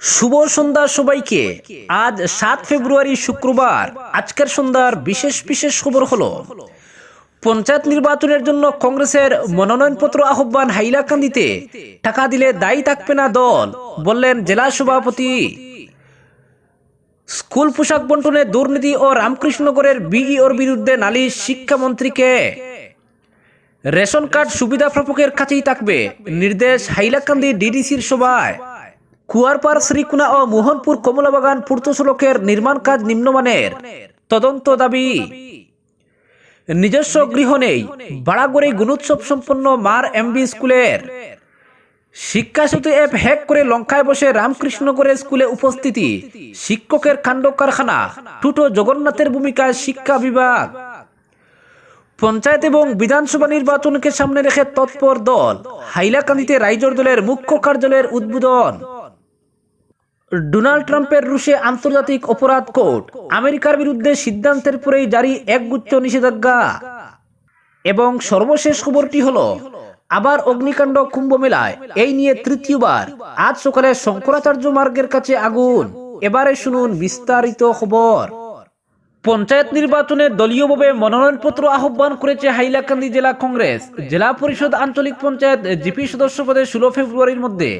শুভ সন্ধ্যা সবাইকে। আজ সাত ফেব্রুয়ারি শুক্রবার। আজকের সন্ধ্যার বিশেষ বিশেষ খবর হলো, পঞ্চায়েত নির্বাচনের জন্য কংগ্রেসের মনোনয়নপত্র আহ্বান হাইলাকান্দিতে। টাকা দিলে দায়ী থাকবে না দল, বললেন জেলা সভাপতি। স্কুল পোশাক বন্টনে দুর্নীতি ও রামকৃষ্ণগরের বিইওর বিরুদ্ধে নালিশ শিক্ষামন্ত্রীকে। রেশন কার্ড সুবিধা প্রাপকের কাছেই থাকবে, নির্দেশ হাইলাকান্দি ডিডিসির সভায়। কুয়ারপাড় শ্রীকুনা ও মোহনপুর কমলাবাগান পূর্ত সড়কের নির্মাণ কাজ নিম্নমানের। তদন্ত দাবি। নিজস্ব গৃহ নেই। বাড়াগড়ে গুণোৎসব সম্পন্ন মার এমবি স্কুলের। শিক্ষা সেতু অ্যাপ হ্যাক করে লঙ্কায় বসে রামকৃষ্ণগড়ের স্কুলে উপস্থিতি। শিক্ষকের কাণ্ড কারখানা। টুটো জগন্নাথের ভূমিকায় শিক্ষা বিভাগ। পঞ্চায়েত এবং বিধানসভা নির্বাচনকে সামনে রেখে তৎপর দল। হাইলাকান্দিতে রাইজর দলের মুখ্য কার্যালয়ের উদ্বোধন। ডোনাল্ড ট্রাম্পের রুশে আন্তর্জাতিক অপরাধ কোর্ট। আমেরিকার বিরুদ্ধে সিদ্ধান্তের পরেই জারি একগুচ্ছ নিষেধাজ্ঞা। এবং সর্বশেষ খবরটি হলো, আবার অগ্নিকাণ্ড কুম্ভ মেলায় এই নিয়ে তৃতীয়বার আজ সকালে শঙ্করাচার্য মার্গের কাছে আগুন। এবারে শুনুন বিস্তারিত খবর। পঞ্চায়েত নির্বাচনে দলীয়ভাবে মনোনয়নপত্র আহ্বান করেছে হাইলাকান্দি জেলা কংগ্রেস। জেলা পরিষদ আঞ্চলিক পঞ্চায়েত জিপি সদস্য পদে ষোলো ফেব্রুয়ারির মধ্যে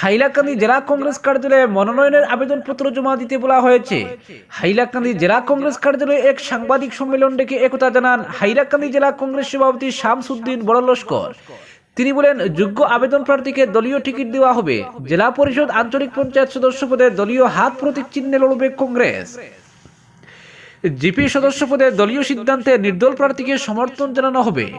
হাইলাকান্দি জেলা কংগ্রেস কার্যালয়ে মনোনয়নের আবেদনপত্র জমা দিতে বলা হয়েছে। হাইলাকান্দি জেলা কংগ্রেস কার্যালয়ে এক সাংবাদিক সম্মেলন ডেকে একথা জানান হাইলাকান্দি জেলা কংগ্রেস সভাপতি শামসুদ্দিন বড় লস্কর তিনি বলেন, যোগ্য আবেদন প্রার্থীকে দলীয় টিকিট দেওয়া হবে। জেলা পরিষদ আঞ্চলিক পঞ্চায়েত সদস্য পদে দলীয় হাত প্রতীক চিহ্নে লড়বে কংগ্রেস। জিপি সদস্য পদে দলীয় সিদ্ধান্তে নির্দল প্রার্থীকে সমর্থন জানানো হবে।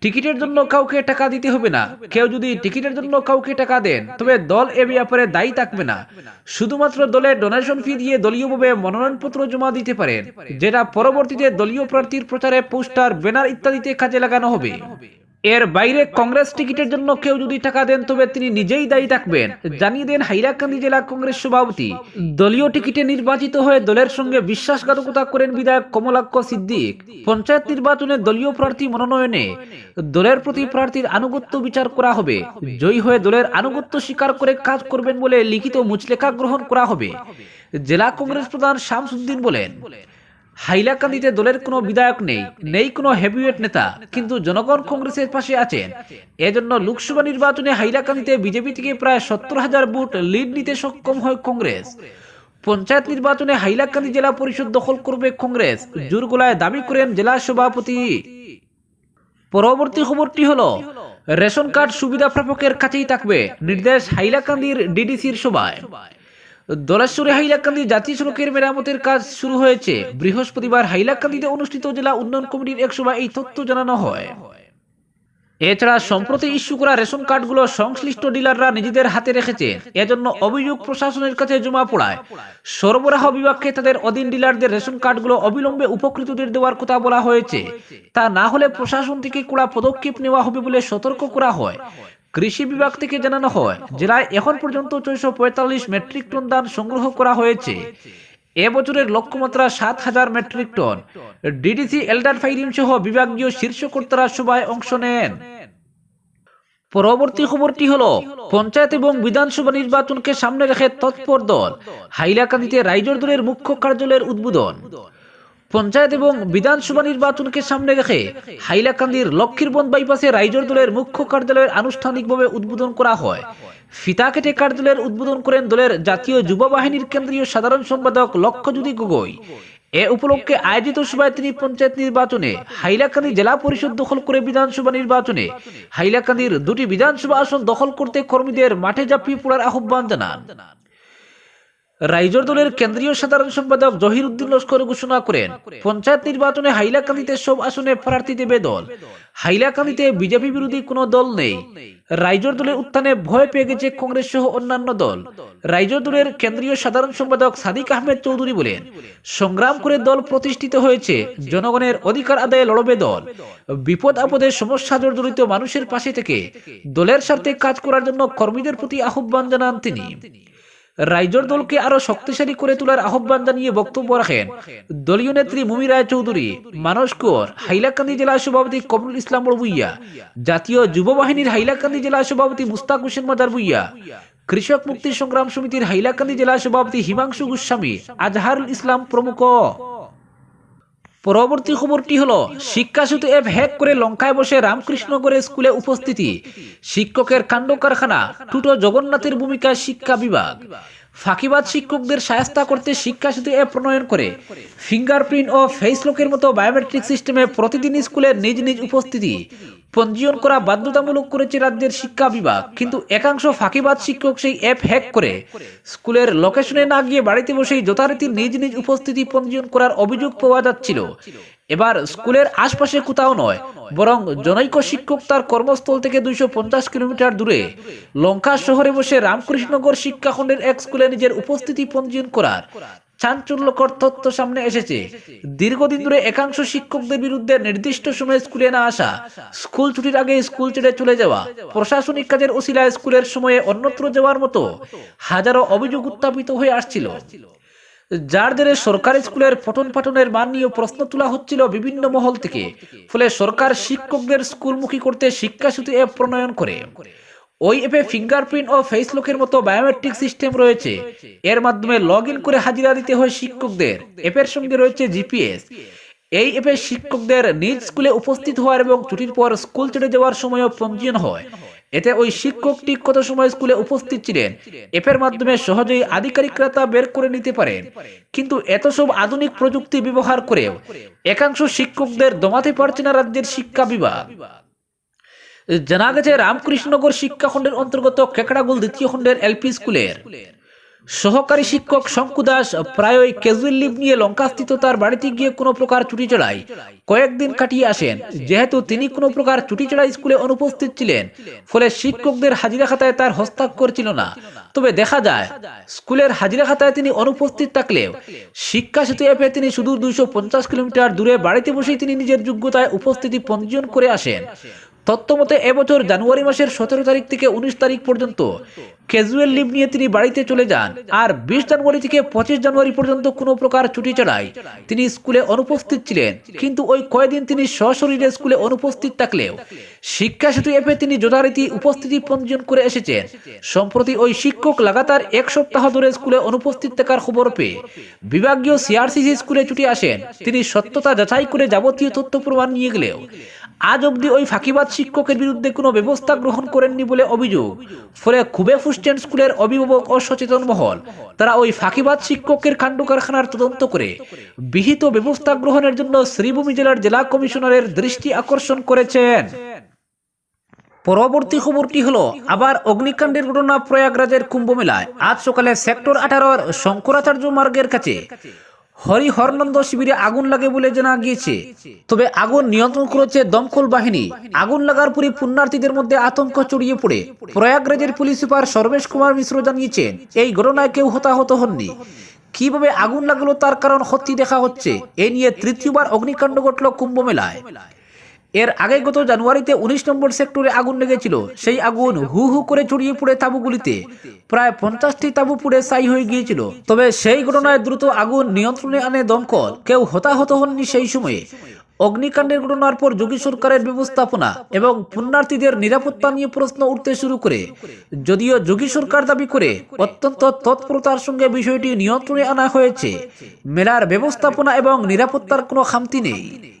টিকিটের জন্য কাউকে টাকা দিতে হবে না। কেউ যদি টিকিটের জন্য কাউকে টাকা দেন, তবে দল এ ব্যাপারে দায়ী থাকবে না। শুধুমাত্র দলের ডোনেশন ফি দিয়ে দলীয়ভাবে মনোনয়নপত্র জমা দিতে পারেন, যেটা পরবর্তীতে দলীয় প্রার্থীর প্রচারে পোস্টার, ব্যানার ইত্যাদিতে কাজে লাগানো হবে। এর বাইরে কংগ্রেস টিকিটের জন্য কেউ যদি টাকা দেন, তবে তিনি নিজেই দায়ী থাকবেন। জানিয়ে দেন হাইলাকান্দি জেলা কংগ্রেস সভাপতি। দলীয় টিকিটে নির্বাচিত হয়ে দলের সঙ্গে বিশ্বাসঘাতকতা করেন বিধায়ক কমলাক্ষ সিদ্দিক। পঞ্চায়েত নির্বাচনে দলীয় প্রার্থী মনোনয়নে দলের প্রতি প্রার্থীর আনুগত্য বিচার করা হবে। জয়ী হয়ে দলের আনুগত্য স্বীকার করে কাজ করবেন বলে লিখিত মুচলেখা গ্রহণ করা হবে। জেলা কংগ্রেস প্রধান শামসুদ্দিন বলেন হাইলাকান্দিতে দলের কোনো বিধায়ক নেই নেই কোনো হেভিওয়েট নেতা, কিন্তু জনগণ কংগ্রেসের পাশে আছেন। এজন্য লোকসভা নির্বাচনে হাইলাকান্দিতে বিজেপি থেকে প্রায় সত্তর হাজার ভোট লিড নিতে সক্ষম হয় কংগ্রেস। পঞ্চায়েত নির্বাচনে হাইলাকান্দি জেলা পরিষদ দখল করবে কংগ্রেস। জোরগোলায় দাবি করেন জেলা সভাপতি। পরবর্তী খবরটি হলো, রেশন কার্ড সুবিধা প্রাপকের কাছেই থাকবে। নির্দেশ হাইলাকান্দির ডিডিসির সভায়। দোলেশ্বরে হাইলাকান্দি জাতীয় সড়কের মেরামতের কাজ শুরু হয়েছে। বৃহস্পতিবার হাইলাকান্দিতে অনুষ্ঠিত জেলা উন্নয়ন কমিটির এক সভায় এই তথ্য জানানো হয়। এছাড়া সম্প্রতি ইস্যু করা রেশন কার্ডগুলো সংশ্লিষ্ট ডিলাররা নিজেদের হাতে রেখেছে। এজন্য অভিযোগ প্রশাসনের কাছে জমা পড়ায়। সরবরাহ বিভাগকে তাদের অধীন ডিলারদের রেশন কার্ডগুলো অবিলম্বে উপকৃতদের দেওয়ার কথা বলা হয়েছে। তা না হলে প্রশাসন থেকে কড়া পদক্ষেপ নেওয়া হবে বলে সতর্ক করা হয়। কৃষি বিভাগ থেকে জানানো হয় জেলায় এখন পর্যন্ত ছয়শো পঁয়তাল্লিশ মেট্রিক টন ধান সংগ্রহ করা হয়েছে। এ বছরের লক্ষ্যমাত্রা সাত হাজার মেট্রিক টন। ডিডিসি এল্ডার ফাইরিং সহ বিভাগীয় শীর্ষকর্তারা সভায় অংশ নেন। পরবর্তী খবরটি হলো, পঞ্চায়েত এবং বিধানসভা নির্বাচনকে সামনে রেখে তৎপর দল হাইলাকান্দিতে রাইজর দলের মুখ্য কার্যালয়ের উদ্বোধন। পঞ্চায়েত এবং বিধানসভা নির্বাচনকে সামনে রেখে হাইলাকান্দির লক্ষ্মীরবন্দ বাইপাসে রাইজর দলের মুখ্য কার্যালয়ের আনুষ্ঠানিকভাবে উদ্বোধন করা হয়। ফিতা কেটে কার্যালয়ের উদ্বোধন করেন দলের জাতীয় যুব বাহিনীর কেন্দ্রীয় সাধারণ সম্পাদক লক্ষ্যজ্যোতি গগৈ। এ উপলক্ষে আয়োজিত সভায় তিনি পঞ্চায়েত নির্বাচনে হাইলাকান্দি জেলা পরিষদ দখল করে বিধানসভা নির্বাচনে হাইলাকান্দির দুটি বিধানসভা আসন দখল করতে কর্মীদের মাঠে ঝাঁপিয়ে পড়ার আহ্বান জানান। রাইজর দলের কেন্দ্রীয় সাধারণ সম্পাদক জহির উদ্দিন লস্কর ঘোষণা করেন, পঞ্চায়েত নির্বাচনে হাইলাকান্দিতে সব আসনে প্রার্থী দেবে দল হাইলাকান্দিতে বিজেপি বিরোধী কোনো দল নেই। রাইজর দলের উত্থানে ভয় পেয়ে গেছে কংগ্রেস সহ অন্যান্য দল। রাইজর দলের কেন্দ্রীয় সাধারণ সম্পাদক সাদিক আহমেদ চৌধুরী বলেন, সংগ্রাম করে দল প্রতিষ্ঠিত হয়েছে, জনগণের অধিকার আদায়ে লড়বে দল। বিপদ আপদে সমস্যা জর্জরিত মানুষের পাশে থেকে দলের স্বার্থে কাজ করার জন্য কর্মীদের প্রতি আহ্বান জানান তিনি। রাইজর দলকে আরও শক্তিশালী করে তোলার আহ্বান জানিয়ে বক্তব্য রাখেন। দলীয় নেত্রী মুমি রায় চৌধুরী মানস কোর হাইলাকান্দি জেলা সভাপতি কমরুল ইসলাম ভুইয়া জাতীয় যুব বাহিনীর হাইলাকান্দি জেলা সভাপতি মুস্তাক হোসেন মাদার ভুইয়া কৃষক মুক্তি সংগ্রাম সমিতির হাইলাকান্দি জেলা সভাপতি হিমাংশু গোস্বামী, আজহারুল ইসলাম প্রমুখ। পরবর্তী খবরটি হলো শিক্ষা সেতু অ্যাপ হ্যাক করে লঙ্কায় বসে রামকৃষ্ণগড়ে স্কুলে উপস্থিতি। শিক্ষকের কাণ্ড কারখানা টুটো জগন্নাথের ভূমিকা শিক্ষা বিভাগ। ফাঁকিবাদ শিক্ষকদের সায়স্তা করতে শিক্ষা সেতু অ্যাপ প্রণয়ন করে। ফিঙ্গারপ্রিন্ট ও ফেস লকের মতো বায়োমেট্রিক সিস্টেমে প্রতিদিন স্কুলে নিজ নিজ উপস্থিতি পঞ্জীয়ন করা বাধ্যতামূলক করেছে রাজ্যের শিক্ষা বিভাগ। কিন্তু একাংশ ফাঁকিবাদ শিক্ষক সেই অ্যাপ হ্যাক করে। স্কুলের লোকেশনে না গিয়ে বাড়িতে বসেই যথারীতি নিজ নিজ উপস্থিতি পঞ্জীয়ন করার অভিযোগ পাওয়া যাচ্ছিল। এবার স্কুলের আশপাশে কোথাও নয়, বরং জনৈক শিক্ষক তার কর্মস্থল থেকে দুইশো পঞ্চাশ কিলোমিটার দূরে লঙ্কা শহরে বসে রামকৃষ্ণগড় শিক্ষাখণ্ডের এক স্কুলে নিজের উপস্থিতি পঞ্জীয়ন করার চাঞ্চল্যকর তথ্য সামনে এসেছে। দীর্ঘদিন ধরে একাংশ শিক্ষকদের বিরুদ্ধে নির্দিষ্ট সময়ে স্কুলে না আসা, স্কুল ছুটির আগে স্কুল ছেড়ে চলে যাওয়া, প্রশাসনিক কাজের ওসিলায় স্কুলের সময়ে অন্যত্র যাওয়ার মতো হাজারো অভিযোগ উত্থাপিত হয়ে আসছিল। যার জেরে সরকারি স্কুলের পঠন পাঠনের মান নিয়ে প্রশ্ন তোলা হচ্ছিল বিভিন্ন মহল থেকে। ফলে সরকার শিক্ষকদের স্কুলমুখী করতে শিক্ষা সেতু অ্যাপ প্রণয়ন করে। ওই অ্যাপে ফিঙ্গারপ্রিন্ট ও ফেস লকের মতো বায়োমেট্রিক সিস্টেম রয়েছে। এর মাধ্যমে লগ করে হাজিরা দিতে হয় শিক্ষকদের। অ্যাপের সঙ্গে রয়েছে জিপিএস এই অ্যাপে শিক্ষকদের নিজ স্কুলে উপস্থিত হওয়ার এবং ছুটির পর স্কুল ছেড়ে যাওয়ার সময়ও পঞ্জীয়ন হয়। এতে ওই শিক্ষকটি কত সময় স্কুলে উপস্থিত ছিলেন। এপের মাধ্যমে সহজেই আধিকারিকরা তা বের করে নিতে পারেন কিন্তু এত সব আধুনিক প্রযুক্তি ব্যবহার করেও একাংশ শিক্ষকদের দমাতে পারছে না রাজ্যের শিক্ষা বিভাগ। জানা গেছে, রামকৃষ্ণনগর শিক্ষাখণ্ডের অন্তর্গত কেকড়াগুল দ্বিতীয় খণ্ডের এলপি স্কুলের সহকারী শিক্ষক শঙ্কু দাস প্রায়ই ক্যাজুয়াল লিভ নিয়ে লঙ্কাস্থিত তার বাড়িতে গিয়ে কোনো প্রকার ছুটি চড়ায়। কয়েকদিন কাটিয়ে আসেন। যেহেতু তিনি কোনো প্রকার ছুটি চড়া স্কুলে অনুপস্থিত ছিলেন, ফলে শিক্ষকদের হাজিরা খাতায় তার হস্তাক্ষর ছিল না। তবে দেখা যায়, স্কুলের হাজিরা খাতায় তিনি অনুপস্থিত থাকলেও শিক্ষা সেতু অ্যাপে তিনি শুধু দুইশো পঞ্চাশ কিলোমিটার দূরে বাড়িতে বসেই তিনি নিজের যোগ্যতায় উপস্থিতি পঞ্জীয়ন করে আসেন। তথ্যমতে এবছর জানুয়ারি মাসের সতেরো তারিখ থেকে উনিশ তারিখ পর্যন্ত ক্যাজুয়াল লিভ নিয়ে তিনি বাড়িতে চলে যান। আর বিশ জানুয়ারি থেকে পঁচিশ জানুয়ারি পর্যন্ত কোনো প্রকার ছুটি চড়ায় তিনি স্কুলে অনুপস্থিত ছিলেন। কিন্তু ওই কয়েকদিন তিনি সশরীরে স্কুলে অনুপস্থিত থাকলেও শিক্ষা সেতু অ্যাপে তিনি যথারীতি উপস্থিতি পঞ্জীয়ন করে এসেছেন। সম্প্রতি ওই শিক্ষক লাগাতার এক সপ্তাহ ধরে স্কুলে অনুপস্থিত থাকার খবর পেয়ে বিভাগীয় সিআরসিসি স্কুলে ছুটি আসেন। তিনি সত্যতা যাচাই করে যাবতীয় তথ্য প্রমাণ নিয়ে গেলেও আজ অবধি ওই ফাঁকিবাদ শিক্ষকের বিরুদ্ধে কোনো ব্যবস্থা গ্রহণ করেননি বলে অভিযোগ। ফলে খুবে ফুস্টেন স্কুলের অভিভাবক ও সচেতন মহল, তারা ওই ফাঁকিবাদ শিক্ষকের কাণ্ড কারখানার তদন্ত করে বিহিত ব্যবস্থা গ্রহণের জন্য শ্রীভূমি জেলার জেলা কমিশনারের দৃষ্টি আকর্ষণ করেছেন। পরবর্তী খবরটি হলো, আবার অগ্নিকাণ্ডের ঘটনা প্রয়াগরাজের কুম্ভ মেলায়। আজ সকালে সেক্টর আঠারোর শঙ্করাচার্য মার্গের কাছে হরিহরনন্দ শিবিরে আগুন লাগে বলে জানা গিয়েছে। তবে আগুন নিয়ন্ত্রণ করেছে দমকল বাহিনী। আগুন লাগার পরে পুণ্যার্থীদের মধ্যে আতঙ্ক ছড়িয়ে পড়ে। প্রয়াগরাজের পুলিশ সুপার সর্বেশ কুমার মিশ্র জানিয়েছেন, এই ঘটনায় কেউ হতাহত হননি। কীভাবে আগুন লাগল তার কারণ হত্যি দেখা হচ্ছে, এ নিয়ে তৃতীয়বার অগ্নিকাণ্ড ঘটল কুম্ভ মেলায়। এর আগে গত জানুয়ারিতে উনিশ নম্বর সেক্টরে আগুন লেগেছিল। সেই আগুন হু হু করে ছড়িয়ে পড়ে তাঁবুগুলিতে। প্রায় পঞ্চাশটি তাঁবু পুড়ে ছাই হয়ে গিয়েছিল। তবে সেই ঘটনায় দ্রুত আগুন নিয়ন্ত্রণে আনে দমকল। কেউ হতাহত হননি সেই সময়ে। অগ্নিকাণ্ডের ঘটনার পর যোগী সরকারের ব্যবস্থাপনা এবং পুণ্যার্থীদের নিরাপত্তা নিয়ে প্রশ্ন উঠতে শুরু করে। যদিও যোগী সরকার দাবি করে, অত্যন্ত তৎপরতার সঙ্গে বিষয়টি নিয়ন্ত্রণে আনা হয়েছে। মেলার ব্যবস্থাপনা এবং নিরাপত্তার কোনো খামতি নেই।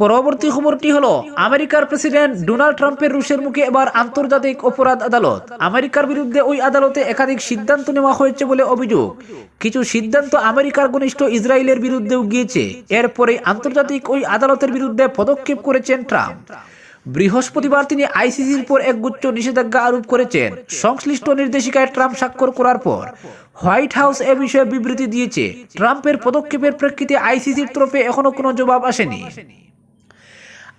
পরবর্তী খবরটি হলো, আমেরিকার প্রেসিডেন্ট ডোনাল্ড ট্রাম্পের রুশের মুখে এবার আন্তর্জাতিক অপরাধ আদালত। আমেরিকার বিরুদ্ধে ওই আদালতে একাধিক সিদ্ধান্ত নেওয়া হয়েছে বলে অভিযোগ। কিছু সিদ্ধান্ত আমেরিকার ঘনিষ্ঠ ইসরায়েলের বিরুদ্ধেও গিয়েছে। এরপরে আন্তর্জাতিক ওই আদালতের বিরুদ্ধে পদক্ষেপ করেছেন ট্রাম্প। বৃহস্পতিবার তিনি আইসিসির উপর একগুচ্ছ নিষেধাজ্ঞা আরোপ করেছেন। সংশ্লিষ্ট নির্দেশিকায় ট্রাম্প স্বাক্ষর করার পর হোয়াইট হাউস এ বিষয়ে বিবৃতি দিয়েছে। ট্রাম্পের পদক্ষেপের প্রেক্ষিতে আইসিসির তরফে এখনও কোনো জবাব আসেনি।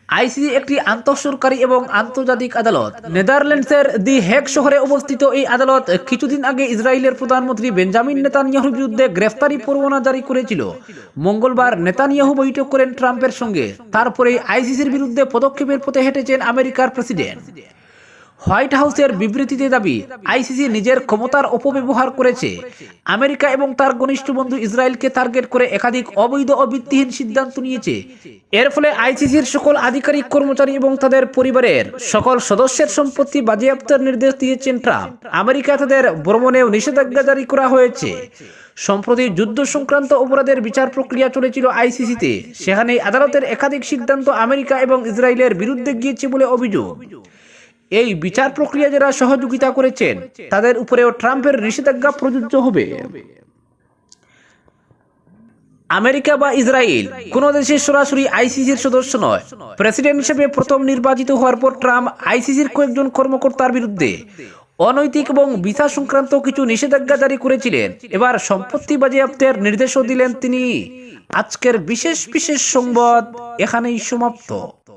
আইসিসি একটি আন্তঃসরকারি এবং আন্তর্জাতিক আদালত। নেদারল্যান্ডসের দি হেক শহরে অবস্থিত এই আদালত কিছুদিন আগে ইসরায়েলের প্রধানমন্ত্রী বেঞ্জামিন নেতানিয়াহুর বিরুদ্ধে গ্রেফতারি পরোয়ানা জারি করেছিল। মঙ্গলবার নেতানিয়াহু বৈঠক করেন ট্রাম্পের সঙ্গে। তারপরে আইসিসির বিরুদ্ধে পদক্ষেপের পথে হেঁটেছেন আমেরিকার প্রেসিডেন্ট। হোয়াইট হাউসের বিবৃতিতে দাবি, আইসিসি নিজের ক্ষমতার অপব্যবহার করেছে। আমেরিকা এবং তার ঘনিষ্ঠ বন্ধু ইসরায়েলকে টার্গেট করে একাধিক অবৈধ ও ভিত্তিহীন সিদ্ধান্ত নিয়েছে। এর ফলে আইসিসির সকল আধিকারিক কর্মচারী এবং তাদের পরিবারের সকল সদস্যের সম্পত্তি বাজেয়াপ্তের নির্দেশ দিয়েছেন ট্রাম্প। আমেরিকা তাদের ভ্রমণেও নিষেধাজ্ঞা জারি করা হয়েছে। সম্প্রতি যুদ্ধ সংক্রান্ত অপরাধের বিচার প্রক্রিয়া চলেছিল আইসিসিতে। সেখানে আদালতের একাধিক সিদ্ধান্ত আমেরিকা এবং ইসরায়েলের বিরুদ্ধে গিয়েছে বলে অভিযোগ। এই বিচার প্রক্রিয়া যারা সহযোগিতা করেছেন, তাদের উপরেও ট্রাম্পের নিষেধাজ্ঞা প্রযোজ্য হবে। আমেরিকা বা ইসরায়েল কোন দেশের সরাসরি আইসিসির সদস্য নয়। প্রেসিডেন্ট হিসেবে প্রথম নির্বাচিত হওয়ার পর ট্রাম্প আইসিসির কয়েকজন কর্মকর্তার বিরুদ্ধে অনৈতিক এবং ভিসা সংক্রান্ত কিছু নিষেধাজ্ঞা জারি করেছিলেন। এবার সম্পত্তি বাজেয়াপ্তের নির্দেশও দিলেন তিনি। আজকের বিশেষ বিশেষ সংবাদ এখানেই সমাপ্ত।